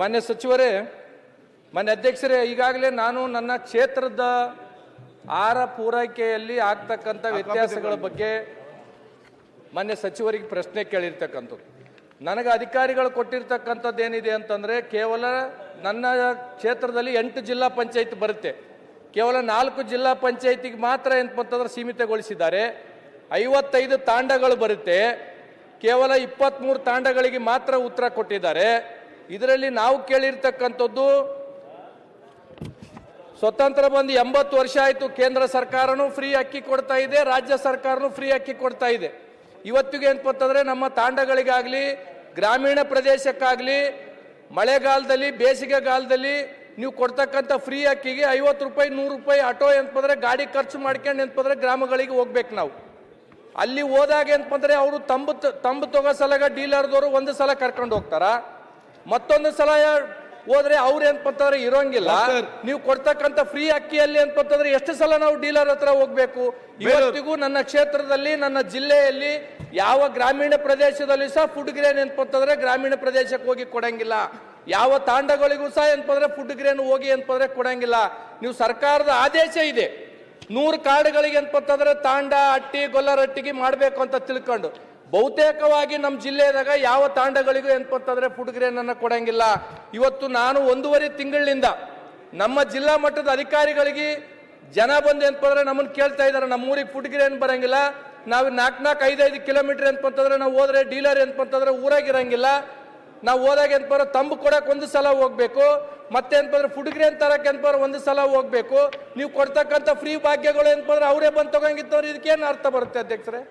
ಮಾನ್ಯ ಸಚಿವರೇ ಮಾನ್ಯ ಅಧ್ಯಕ್ಷರೇ ಈಗಾಗಲೇ ನಾನು ನನ್ನ ಕ್ಷೇತ್ರದ ಆಹಾರ ಪೂರೈಕೆಯಲ್ಲಿ ಆಗ್ತಕ್ಕಂಥ ವ್ಯತ್ಯಾಸಗಳ ಬಗ್ಗೆ ಮಾನ್ಯ ಸಚಿವರಿಗೆ ಪ್ರಶ್ನೆ ಕೇಳಿರ್ತಕ್ಕಂಥದ್ದು. ನನಗೆ ಅಧಿಕಾರಿಗಳು ಕೊಟ್ಟಿರ್ತಕ್ಕಂಥದ್ದು ಏನಿದೆ ಅಂತಂದರೆ ಕೇವಲ ನನ್ನ ಕ್ಷೇತ್ರದಲ್ಲಿ ಎಂಟು ಜಿಲ್ಲಾ ಪಂಚಾಯತ್ ಬರುತ್ತೆ. ಕೇವಲ ನಾಲ್ಕು ಜಿಲ್ಲಾ ಪಂಚಾಯತಿಗೆ ಮಾತ್ರ ಏನಂತಂದ್ರೆ ಸೀಮಿತಗೊಳಿಸಿದ್ದಾರೆ. ಐವತ್ತೈದು ತಾಂಡಗಳು ಬರುತ್ತೆ. ಕೇವಲ ಇಪ್ಪತ್ತ್ಮೂರು ತಾಂಡಗಳಿಗೆ ಮಾತ್ರ ಉತ್ತರ ಕೊಟ್ಟಿದ್ದಾರೆ. ಇದರಲ್ಲಿ ನಾವು ಕೇಳಿರ್ತಕ್ಕಂಥದ್ದು, ಸ್ವತಂತ್ರ ಬಂದು ಎಂಬತ್ತು ವರ್ಷ ಆಯಿತು ಕೇಂದ್ರ ಸರ್ಕಾರನೂ ಫ್ರೀ ಅಕ್ಕಿ ಕೊಡ್ತಾ ಇದೆ, ರಾಜ್ಯ ಸರ್ಕಾರನೂ ಫ್ರೀ ಅಕ್ಕಿ ಕೊಡ್ತಾ ಇದೆ. ಇವತ್ತಿಗೆ ಅಂತಂದರೆ ನಮ್ಮ ತಾಂಡಗಳಿಗಾಗಲಿ, ಗ್ರಾಮೀಣ ಪ್ರದೇಶಕ್ಕಾಗಲಿ, ಮಳೆಗಾಲದಲ್ಲಿ, ಬೇಸಿಗೆಗಾಲದಲ್ಲಿ ನೀವು ಕೊಡ್ತಕ್ಕಂಥ ಫ್ರೀ ಅಕ್ಕಿಗೆ ಐವತ್ತು ರೂಪಾಯಿ, ನೂರು ರೂಪಾಯಿ ಆಟೋ ಅಂತಂದ್ರೆ ಗಾಡಿ ಖರ್ಚು ಮಾಡ್ಕೊಂಡು ಅಂತಂದ್ರೆ ಗ್ರಾಮಗಳಿಗೆ ಹೋಗ್ಬೇಕು ನಾವು. ಅಲ್ಲಿ ಹೋದಾಗ ಏನಪ್ಪಂದ್ರೆ ಅವರು ತಂಬು ತಂಬು ತಗೋ ಸಲಗ ಡೀಲರ್ದವರು ಒಂದು ಸಲ ಕರ್ಕೊಂಡು ಹೋಗ್ತಾರ? ಮತ್ತೊಂದು ಸಲ ಹೋದ್ರೆ ಅವ್ರು ಏನಪ್ಪಂತಂದ್ರೆ ಇರೋಂಗಿಲ್ಲ. ನೀವು ಕೊಡ್ತಕ್ಕಂತ ಫ್ರೀ ಅಕ್ಕಿಯಲ್ಲಿ ಅಂತಂದ್ರೆ ಎಷ್ಟು ಸಲ ನಾವು ಡೀಲರ್ ಹತ್ರ ಹೋಗ್ಬೇಕು? ಇವತ್ತಿಗೂ ನನ್ನ ಕ್ಷೇತ್ರದಲ್ಲಿ ನನ್ನ ಜಿಲ್ಲೆಯಲ್ಲಿ ಯಾವ ಗ್ರಾಮೀಣ ಪ್ರದೇಶದಲ್ಲಿ ಸಹ ಫುಡ್ ಗ್ರೇನ್ ಏನಪ್ಪಂತಂದ್ರೆ ಗ್ರಾಮೀಣ ಪ್ರದೇಶಕ್ಕೆ ಹೋಗಿ ಕೊಡಂಗಿಲ್ಲ. ಯಾವ ತಾಂಡಗಳಿಗೂ ಸಹ ಏನಪ್ಪಂದ್ರೆ ಫುಡ್ ಗ್ರೇನ್ ಹೋಗಿ ಅಂತಂದ್ರೆ ಕೊಡಂಗಿಲ್ಲ. ನೀವು ಸರ್ಕಾರದ ಆದೇಶ ಇದೆ. ನೂರು ಕಾರ್ಡ್ಗಳಿಗೆ ಅಂತಂದ್ರೆ ತಾಂಡ ಅಟ್ಟಿ ಗೊಲ್ಲರಟ್ಟಿಗೆ ಮಾಡಬೇಕು ಅಂತ ತಿಳ್ಕೊಂಡು. ಬಹುತೇಕವಾಗಿ ನಮ್ಮ ಜಿಲ್ಲೆದಾಗ ಯಾವ ತಾಂಡಗಳಿಗೂ ಏನಪ್ಪಂತಂದ್ರೆ ಫುಡ್ ಗ್ರೇನ್ ಕೊಡೋಂಗಿಲ್ಲ. ಇವತ್ತು ನಾನು ಒಂದೂವರೆ ತಿಂಗಳಿನಿಂದ ನಮ್ಮ ಜಿಲ್ಲಾ ಮಟ್ಟದ ಅಧಿಕಾರಿಗಳಿಗೆ ಜನ ಬಂದು ಏನಪ್ಪಂದ್ರೆ ನಮ್ಮನ್ನು ಕೇಳ್ತಾ ಇದ್ದಾರೆ ನಮ್ಮೂರಿಗೆ ಫುಡ್ ಗ್ರೇನ್ ಬರಂಗಿಲ್ಲ. ನಾವು ನಾಲ್ಕು ನಾಲ್ಕು ಐದೈದು ಕಿಲೋಮೀಟರ್ ಏನಪ್ಪಂತಂದ್ರೆ ನಾವು ಹೋದ್ರೆ ಡೀಲರ್ ಏನಪ್ಪಂತಂದ್ರೆ ಊರಾಗಿರಂಗಿಲ್ಲ ನಾವು ಹೋದಾಗ ಏನಪ್ಪ ತಂಬು ಕೊಡಕ್ಕೆ ಒಂದು ಸಲ ಹೋಗ್ಬೇಕು. ಮತ್ತೆ ಏನಪ್ಪ ಫುಡ್ ಗ್ರೇನ್ ತರಕ್ಕೆ ಏನಪ್ಪ ಒಂದು ಸಲ ಹೋಗ್ಬೇಕು. ನೀವು ಕೊಡ್ತಕ್ಕಂಥ ಫ್ರೀ ಭಾಗ್ಯಗಳು ಏನಪ್ಪ ಅಂದ್ರೆ ಅವರೇ ಬಂದು ತಗೊಂಗಿತ್ತವ್ರು ಇದಕ್ಕೇನು ಅರ್ಥ ಬರುತ್ತೆ ಅಧ್ಯಕ್ಷರೇ?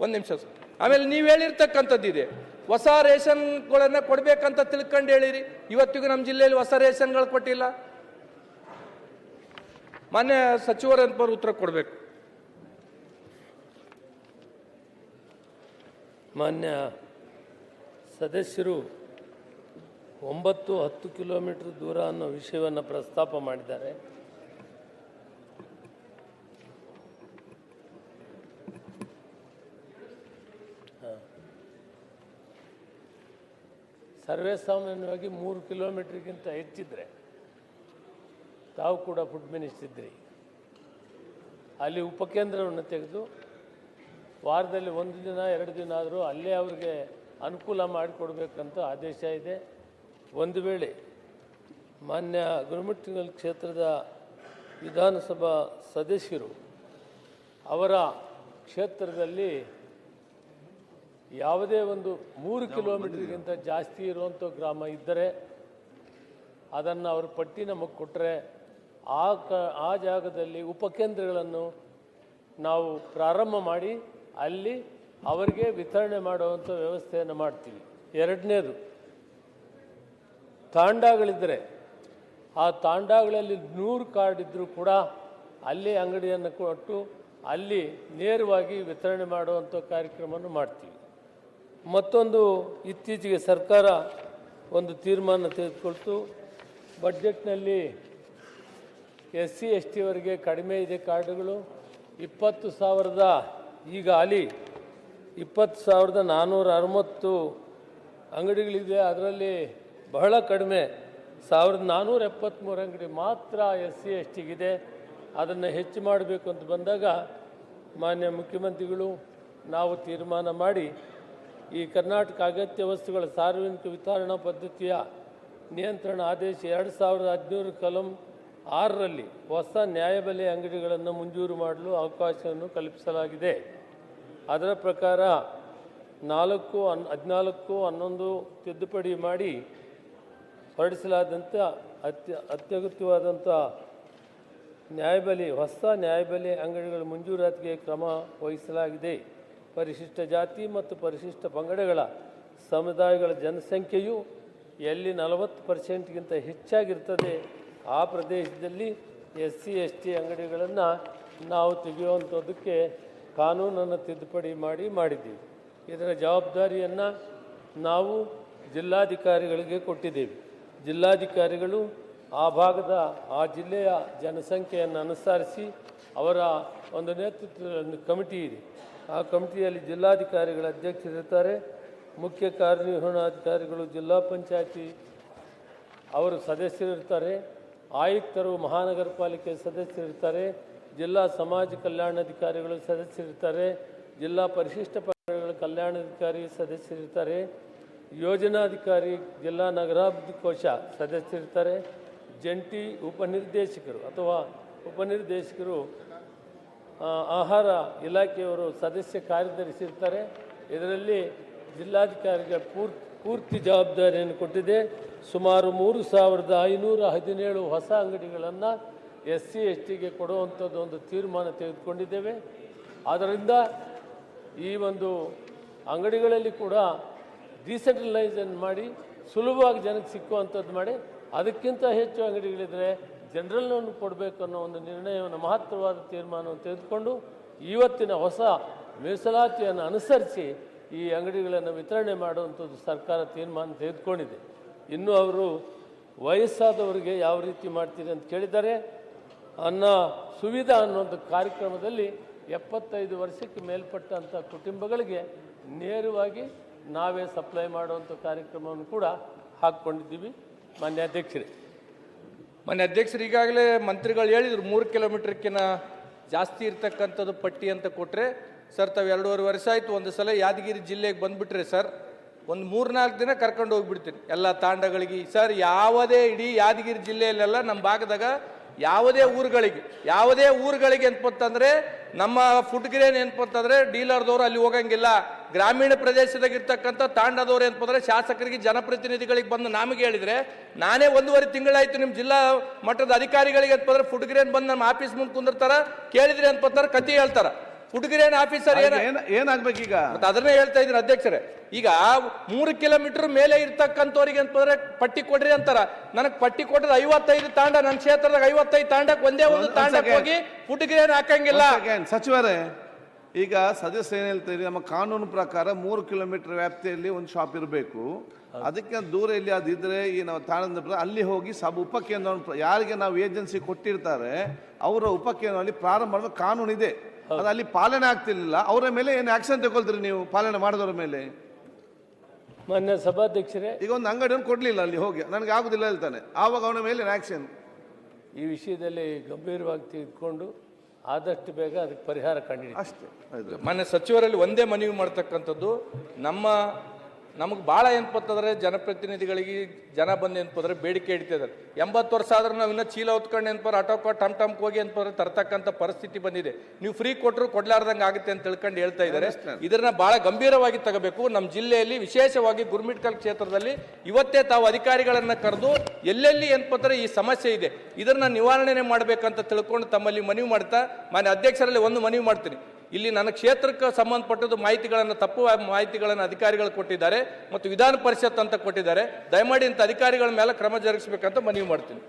ಒಂದು ನಿಮಿಷ ಆಮೇಲೆ ನೀವು ಹೇಳಿರ್ತಕ್ಕಂಥದ್ದು ಇದೆ. ಹೊಸ ರೇಷನ್ಗಳನ್ನು ಕೊಡಬೇಕಂತ ತಿಳ್ಕೊಂಡು ಹೇಳಿರಿ. ಇವತ್ತಿಗೂ ನಮ್ಮ ಜಿಲ್ಲೆಯಲ್ಲಿ ಹೊಸ ರೇಷನ್ಗಳು ಕೊಟ್ಟಿಲ್ಲ. ಮಾನ್ಯ ಸಚಿವರಂತವರು ಉತ್ತರ ಕೊಡಬೇಕು. ಮಾನ್ಯ ಸದಸ್ಯರು ಒಂಬತ್ತು ಹತ್ತು ಕಿಲೋಮೀಟರ್ ದೂರ ಅನ್ನೋ ವಿಷಯವನ್ನು ಪ್ರಸ್ತಾಪ ಮಾಡಿದ್ದಾರೆ. ಸರ್ವೇ ಸಾಮಾನ್ಯವಾಗಿ ಮೂರು ಕಿಲೋಮೀಟ್ರಿಗಿಂತ ಹೆಚ್ಚಿದ್ರೆ ತಾವು ಕೂಡ ಫುಡ್ ಮಿನಿಸ್ಟರ್ ಅಲ್ಲಿ ಉಪಕೇಂದ್ರವನ್ನು ತೆಗೆದು ವಾರದಲ್ಲಿ ಒಂದು ದಿನ, ಎರಡು ದಿನ ಆದರೂ ಅಲ್ಲೇ ಅವ್ರಿಗೆ ಅನುಕೂಲ ಮಾಡಿಕೊಡ್ಬೇಕಂತ ಆದೇಶ ಇದೆ. ಒಂದು ವೇಳೆ ಮಾನ್ಯ ಗುರುಮಟ್ಟಿಗಲ್ ಕ್ಷೇತ್ರದ ವಿಧಾನಸಭಾ ಸದಸ್ಯರು ಅವರ ಕ್ಷೇತ್ರದಲ್ಲಿ ಯಾವುದೇ ಒಂದು ಮೂರು ಕಿಲೋಮೀಟರ್ಗಿಂತ ಜಾಸ್ತಿ ಇರುವಂಥ ಗ್ರಾಮ ಇದ್ದರೆ ಅದನ್ನು ಅವರು ಪಟ್ಟಿ ನಮಗೆ ಕೊಟ್ಟರೆ ಆ ಕ ಆ ಜಾಗದಲ್ಲಿ ಉಪಕೇಂದ್ರಗಳನ್ನು ನಾವು ಪ್ರಾರಂಭ ಮಾಡಿ ಅಲ್ಲಿ ಅವರಿಗೆ ವಿತರಣೆ ಮಾಡುವಂಥ ವ್ಯವಸ್ಥೆಯನ್ನು ಮಾಡ್ತೀವಿ. ಎರಡನೇದು ತಾಂಡಗಳಿದ್ದರೆ ಆ ತಾಂಡಗಳಲ್ಲಿ ನೂರು ಕಾರ್ಡ್ ಇದ್ದರೂ ಕೂಡ ಅಲ್ಲಿ ಅಂಗಡಿಯನ್ನು ಕೊಟ್ಟು ಅಲ್ಲಿ ನೇರವಾಗಿ ವಿತರಣೆ ಮಾಡುವಂಥ ಕಾರ್ಯಕ್ರಮವನ್ನು ಮಾಡ್ತೀವಿ. ಮತ್ತೊಂದು ಇತ್ತೀಚೆಗೆ ಸರ್ಕಾರ ಒಂದು ತೀರ್ಮಾನ ತೆಗೆದುಕೊಳ್ತು. ಬಡ್ಜೆಟ್ನಲ್ಲಿ ಎಸ್ ಸಿ ಎಸ್ ಟಿಯವರಿಗೆ ಕಡಿಮೆ ಇದೆ ಕಾರ್ಡುಗಳು. ಇಪ್ಪತ್ತು ಸಾವಿರದ ಈಗ ಅಲಿ ಇಪ್ಪತ್ತು ಸಾವಿರದ ನಾನ್ನೂರ ಅರವತ್ತು ಅಂಗಡಿಗಳಿದೆ. ಅದರಲ್ಲಿ ಬಹಳ ಕಡಿಮೆ ಸಾವಿರದ ನಾನ್ನೂರ ಎಪ್ಪತ್ತ್ಮೂರು ಅಂಗಡಿ ಮಾತ್ರ ಎಸ್ ಸಿ ಎಸ್ ಟಿಗಿದೆ ಅದನ್ನು ಹೆಚ್ಚು ಮಾಡಬೇಕು ಅಂತ ಬಂದಾಗ ಮಾನ್ಯ ಮುಖ್ಯಮಂತ್ರಿಗಳು ನಾವು ತೀರ್ಮಾನ ಮಾಡಿ ಈ ಕರ್ನಾಟಕ ಅಗತ್ಯ ವಸ್ತುಗಳ ಸಾರ್ವಜನಿಕ ವಿತರಣಾ ಪದ್ಧತಿಯ ನಿಯಂತ್ರಣ ಆದೇಶ ಎರಡು ಸಾವಿರದ ಹದಿನೂರು ಕಲಂ ಆರರಲ್ಲಿ ಹೊಸ ನ್ಯಾಯಬೆಲೆ ಅಂಗಡಿಗಳನ್ನು ಮಂಜೂರು ಮಾಡಲು ಅವಕಾಶವನ್ನು ಕಲ್ಪಿಸಲಾಗಿದೆ. ಅದರ ಪ್ರಕಾರ ನಾಲ್ಕು ಹನ್ ಹದಿನಾಲ್ಕು ಹನ್ನೊಂದು ತಿದ್ದುಪಡಿ ಮಾಡಿ ಹೊರಡಿಸಲಾದಂಥ ಅತ್ಯ ಅತ್ಯಗತ್ಯವಾದಂಥ ನ್ಯಾಯಬೆಲೆ ಹೊಸ ನ್ಯಾಯಬೆಲೆ ಅಂಗಡಿಗಳ ಮಂಜೂರಾತಿಗೆ ಕ್ರಮ ವಹಿಸಲಾಗಿದೆ. ಪರಿಶಿಷ್ಟ ಜಾತಿ ಮತ್ತು ಪರಿಶಿಷ್ಟ ಪಂಗಡಗಳ ಸಮುದಾಯಗಳ ಜನಸಂಖ್ಯೆಯು ಎಲ್ಲಿ ನಲವತ್ತು ಪರ್ಸೆಂಟ್ಗಿಂತ ಹೆಚ್ಚಾಗಿರ್ತದೆ, ಆ ಪ್ರದೇಶದಲ್ಲಿ ಎಸ್ ಸಿ ಎಸ್ ಟಿ ಅಂಗಡಿಗಳನ್ನು ನಾವು ತೆಗೆಯುವಂಥದ್ದಕ್ಕೆ ಕಾನೂನನ್ನು ತಿದ್ದುಪಡಿ ಮಾಡಿ ಮಾಡಿದ್ದೀವಿ. ಇದರ ಜವಾಬ್ದಾರಿಯನ್ನು ನಾವು ಜಿಲ್ಲಾಧಿಕಾರಿಗಳಿಗೆ ಕೊಟ್ಟಿದ್ದೇವೆ. ಜಿಲ್ಲಾಧಿಕಾರಿಗಳು ಆ ಭಾಗದ, ಆ ಜಿಲ್ಲೆಯ ಜನಸಂಖ್ಯೆಯನ್ನು ಅನುಸರಿಸಿ ಅವರ ಒಂದು ನೇತೃತ್ವದ ಕಮಿಟಿ ಇದೆ. ಆ ಕಮಿಟಿಯಲ್ಲಿ ಜಿಲ್ಲಾಧಿಕಾರಿಗಳ ಅಧ್ಯಕ್ಷರಿರ್ತಾರೆ ಮುಖ್ಯ ಕಾರ್ಯನಿರ್ವಹಣಾಧಿಕಾರಿಗಳು, ಜಿಲ್ಲಾ ಪಂಚಾಯತಿ ಅವರು ಸದಸ್ಯರಿರ್ತಾರೆ ಆಯುಕ್ತರು, ಮಹಾನಗರ ಪಾಲಿಕೆ ಸದಸ್ಯರಿರ್ತಾರೆ ಜಿಲ್ಲಾ ಸಮಾಜ ಕಲ್ಯಾಣಾಧಿಕಾರಿಗಳು ಸದಸ್ಯರಿರ್ತಾರೆ ಜಿಲ್ಲಾ ಪರಿಶಿಷ್ಟ ಪಂಗಡಗಳ ಕಲ್ಯಾಣಾಧಿಕಾರಿ ಸದಸ್ಯರಿರ್ತಾರೆ ಯೋಜನಾಧಿಕಾರಿ, ಜಿಲ್ಲಾ ನಗರಾಭಿವೃದ್ಧಿ ಕೋಶ ಸದಸ್ಯರಿರ್ತಾರೆ ಜಂಟಿ ಉಪನಿರ್ದೇಶಕರು ಅಥವಾ ಉಪನಿರ್ದೇಶಕರು ಆಹಾರ ಇಲಾಖೆಯವರು ಸದಸ್ಯ ಕಾರ್ಯದರ್ಶಿರ್ತಾರೆ. ಇದರಲ್ಲಿ ಜಿಲ್ಲಾಧಿಕಾರಿಗೆ ಪೂರ್ತಿ ಪೂರ್ತಿ ಜವಾಬ್ದಾರಿಯನ್ನು ಕೊಟ್ಟಿದೆ. ಸುಮಾರು ಮೂರು ಸಾವಿರದ ಐನೂರ ಹದಿನೇಳು ಹೊಸ ಅಂಗಡಿಗಳನ್ನು ಎಸ್ ಸಿ ಎಸ್ ಟಿಗೆ ಕೊಡುವಂಥದ್ದು ಒಂದು ತೀರ್ಮಾನ ತೆಗೆದುಕೊಂಡಿದ್ದೇವೆ. ಆದ್ದರಿಂದ ಈ ಒಂದು ಅಂಗಡಿಗಳಲ್ಲಿ ಕೂಡ ಡಿಸೆಂಟ್ರಲೈಸನ್ ಮಾಡಿ ಸುಲಭವಾಗಿ ಜನಕ್ಕೆ ಸಿಕ್ಕುವಂಥದ್ದು ಮಾಡಿ. ಅದಕ್ಕಿಂತ ಹೆಚ್ಚು ಅಂಗಡಿಗಳಿದ್ರೆ ಜನರಲ್ ಲೋನ್ ಕೊಡಬೇಕು ಅನ್ನೋ ಒಂದು ನಿರ್ಣಯವನ್ನು ಮಹತ್ತರವಾದ ತೀರ್ಮಾನವನ್ನು ತೆಗೆದುಕೊಂಡು ಇವತ್ತಿನ ಹೊಸ ಮೀಸಲಾತಿಯನ್ನು ಅನುಸರಿಸಿ ಈ ಅಂಗಡಿಗಳನ್ನು ವಿತರಣೆ ಮಾಡುವಂಥದ್ದು ಸರ್ಕಾರ ತೀರ್ಮಾನ ತೆಗೆದುಕೊಂಡಿದೆ. ಇನ್ನು ಅವರು ವಯಸ್ಸಾದವರಿಗೆ ಯಾವ ರೀತಿ ಮಾಡ್ತೀರಿ ಅಂತ ಕೇಳಿದ್ದಾರೆ. ಅನ್ನ ಸುವಿಧಾ ಅನ್ನೋದು ಕಾರ್ಯಕ್ರಮದಲ್ಲಿ ಎಪ್ಪತ್ತೈದು ವರ್ಷಕ್ಕೆ ಮೇಲ್ಪಟ್ಟಂಥ ಕುಟುಂಬಗಳಿಗೆ ನೇರವಾಗಿ ನಾವೇ ಸಪ್ಲೈ ಮಾಡುವಂಥ ಕಾರ್ಯಕ್ರಮವನ್ನು ಕೂಡ ಹಾಕ್ಕೊಂಡಿದ್ದೀವಿ. ಮಾನ್ಯ ಅಧ್ಯಕ್ಷರೇ. ಮನೆ ಅಧ್ಯಕ್ಷರು ಈಗಾಗಲೇ ಮಂತ್ರಿಗಳು ಹೇಳಿದ್ರು, ಮೂರು ಕಿಲೋಮೀಟರ್ಕಿನ ಜಾಸ್ತಿ ಇರ್ತಕ್ಕಂಥದ್ದು ಪಟ್ಟಿ ಅಂತ ಕೊಟ್ಟರೆ ಸರ್ ತಾವು ಎರಡೂವರೆ ವರ್ಷ ಆಯಿತು, ಒಂದು ಸಲ ಯಾದಗಿರಿ ಜಿಲ್ಲೆಗೆ ಬಂದುಬಿಟ್ರೆ ಸರ್, ಒಂದು ಮೂರ್ನಾಲ್ಕು ದಿನ ಕರ್ಕೊಂಡು ಹೋಗ್ಬಿಡ್ತೀನಿ. ಎಲ್ಲ ತಾಂಡಗಳಿಗೆ. ಸರ್, ಯಾವುದೇ ಇಡೀ ಯಾದಗಿರಿ ಜಿಲ್ಲೆಯಲ್ಲೆಲ್ಲ ನಮ್ಮ ಭಾಗದಾಗ ಯಾವುದೇ ಊರುಗಳಿಗೆ ಯಾವುದೇ ಊರುಗಳಿಗೆ ಅಂತಂದರೆ ನಮ್ಮ ಫುಡ್ ಗ್ರೇನ್ ಏನಪ್ಪಂತಂದ್ರೆ ಡೀಲರ್ದವರು ಅಲ್ಲಿ ಹೋಗಂಗಿಲ್ಲ. ಗ್ರಾಮೀಣ ಪ್ರದೇಶದಾಗ ಇರ್ತಕ್ಕಂಥ ತಾಂಡದವ್ರು ಏನಪ್ಪಂದ್ರೆ ಶಾಸಕರಿಗೆ ಜನಪ್ರತಿನಿಧಿಗಳಿಗೆ ಬಂದು ನಮಗೆ ಹೇಳಿದರೆ ನಾನೇ ಒಂದೂವರೆ ತಿಂಗಳಾಯಿತು ನಿಮ್ಮ ಜಿಲ್ಲಾ ಮಟ್ಟದ ಅಧಿಕಾರಿಗಳಿಗೆ ಅಂತಂದ್ರೆ ಫುಡ್ ಗ್ರೇನ್ ಬಂದು ನಮ್ಮ ಆಫೀಸ್ ಮುಂದೆ ಕುಂದಿರ್ತಾರ ಕೇಳಿದ್ರಿ ಅಂತಂದ್ರೆ ಕತಿ ಹೇಳ್ತಾರ. ಫುಡ್ ಗ್ರೇನ್ ಆಫೀಸರ್ ಏನ ಈಗ? ಮತ್ತೆ ಅದನ್ನೇ ಹೇಳ್ತಾ ಇದ್ದೀನಿ ಅಧ್ಯಕ್ಷರೇ. ಈಗ ಮೂರು ಕಿಲೋಮೀಟರ್ ಮೇಲೆ ಇರ್ತಕ್ಕಂಥವ್ರಿಗೆ ಅಂತಂದ್ರೆ ಪಟ್ಟಿ ಕೊಡ್ರಿ ಅಂತಾರ. ನನಗೆ ಪಟ್ಟಿ ಕೊಟ್ಟರೆ ಐವತ್ತೈದು ತಾಂಡ ನನ್ನ ಕ್ಷೇತ್ರದಾಗ ಐವತ್ತೈದು ತಾಂಡಕ್ಕೆ ಒಂದೇ ಒಂದು ತಾಂಡಕ್ಕೆ ಹೋಗಿ ಫುಡ್ ಗ್ರೇನ್ ಹಾಕಂಗಿಲ್ಲ ಸಚಿವರೇ ಈಗ ಸದಸ್ಯ ಏನು ಹೇಳ್ತೀರಿ ನಮ್ಮ ಕಾನೂನು ಪ್ರಕಾರ ಮೂರು ಕಿಲೋಮೀಟರ್ ವ್ಯಾಪ್ತಿಯಲ್ಲಿ ಒಂದು ಶಾಪ್ ಇರಬೇಕು. ಅದಕ್ಕೆ ದೂರ ಎಲ್ಲಿ ಅದಿದ್ರೆ ಈ ನಾವು ತಾಣದ ಅಲ್ಲಿ ಹೋಗಿ ಸಬ್ ಉಪಕೇಂದ್ರವನ್ನು ಪ್ರ- ಯಾರಿಗೆ ನಾವು ಏಜೆನ್ಸಿ ಕೊಟ್ಟಿರ್ತಾರೆ ಅವರ ಉಪಕೇಂದ್ರದಲ್ಲಿ ಪ್ರಾರಂಭ ಮಾಡುವ ಕಾನೂನು ಇದೆ. ಅದು ಅಲ್ಲಿ ಪಾಲನೆ ಆಗ್ತಿರ್ಲಿಲ್ಲ. ಅವರ ಮೇಲೆ ಏನು ಆಕ್ಷನ್ ತಗೊಳ್ತೀರಿ ನೀವು ಪಾಲನೆ ಮಾಡಿದವರ ಮೇಲೆ? ಮಾನ್ಯ ಸಭಾಧ್ಯಕ್ಷರೇ ಈಗ ಒಂದು ಅಂಗಡಿಯನ್ನು ಕೊಡ್ಲಿಲ್ಲ ಅಲ್ಲಿ ಹೋಗಿ. ನನಗೆ ಆಗುದಿಲ್ಲ ಹೇಳ್ತಾನೆ. ಆವಾಗ ಅವನ ಮೇಲೆ ಆಕ್ಷನ್ ಈ ವಿಷಯದಲ್ಲಿ ಗಂಭೀರವಾಗಿ ತೆಗೆದುಕೊಂಡು ಆದಷ್ಟು ಬೇಗ ಅದಕ್ಕೆ ಪರಿಹಾರ ಕಂಡಿಡಿ ಅಷ್ಟೇ. ಮನೆ ಸಚಿವರಲ್ಲಿ ಒಂದೇ ಮನವಿ ಮಾಡ್ತಕ್ಕಂಥದ್ದು ನಮ್ಮ ನಮಗೆ ಭಾಳ ಏನಪ್ಪತ್ತಂದ್ರೆ ಜನಪ್ರತಿನಿಧಿಗಳಿಗೆ ಜನ ಬಂದು ಏನಪ್ಪಂದ್ರೆ ಬೇಡಿಕೆ ಇಡ್ತಿದ್ದಾರೆ ಎಂಬತ್ತು ವರ್ಷ ಆದ್ರೆ ನಾವು ಇನ್ನೂ ಚೀಲ ಹೊತ್ಕೊಂಡು ಆಟೋ ಆಟೋಕ ಟಮ್ ಟಮ್ ಹೋಗಿ ಏನಪ್ಪ ತರ್ತಕ್ಕಂಥ ಪರಿಸ್ಥಿತಿ ಬಂದಿದೆ. ನೀವು ಫ್ರೀ ಕೊಟ್ಟರು ಕೊಡ್ಲಾರ್ದಂಗೆ ಆಗುತ್ತೆ ಅಂತ ತಿಳ್ಕೊಂಡು ಹೇಳ್ತಾ ಇದ್ದಾರೆ ಇದನ್ನ ಭಾಳ ಗಂಭೀರವಾಗಿ ತಗೋಬೇಕು. ನಮ್ಮ ಜಿಲ್ಲೆಯಲ್ಲಿ ವಿಶೇಷವಾಗಿ ಗುರ್ಮಿಟ್ಕಲ್ ಕ್ಷೇತ್ರದಲ್ಲಿ ಇವತ್ತೇ ತಾವು ಅಧಿಕಾರಿಗಳನ್ನು ಕರೆದು ಎಲ್ಲೆಲ್ಲಿ ಏನಪ್ಪಂದ್ರೆ ಈ ಸಮಸ್ಯೆ ಇದೆ ಇದನ್ನ ನಿವಾರಣೆ ಮಾಡಬೇಕಂತ ತಿಳ್ಕೊಂಡು ತಮ್ಮಲ್ಲಿ ಮನವಿ ಮಾಡ್ತಾ ಮಾನ್ಯ ಅಧ್ಯಕ್ಷರಲ್ಲಿ ಒಂದು ಮನವಿ ಮಾಡ್ತೀನಿ. ಇಲ್ಲಿ ನನ್ನ ಕ್ಷೇತ್ರಕ್ಕೆ ಸಂಬಂಧಪಟ್ಟದ್ದು ಮಾಹಿತಿಗಳನ್ನು ತಪ್ಪು ಮಾಹಿತಿಗಳನ್ನು ಅಧಿಕಾರಿಗಳು ಕೊಟ್ಟಿದ್ದಾರೆ ಮತ್ತು ವಿಧಾನ ಪರಿಷತ್ ಅಂತ ಕೊಟ್ಟಿದ್ದಾರೆ. ದಯಮಾಡಿ ಇಂಥ ಅಧಿಕಾರಿಗಳ ಮೇಲೆ ಕ್ರಮ ಜರುಗಿಸಬೇಕಂತ ಮನವಿ ಮಾಡ್ತೀನಿ.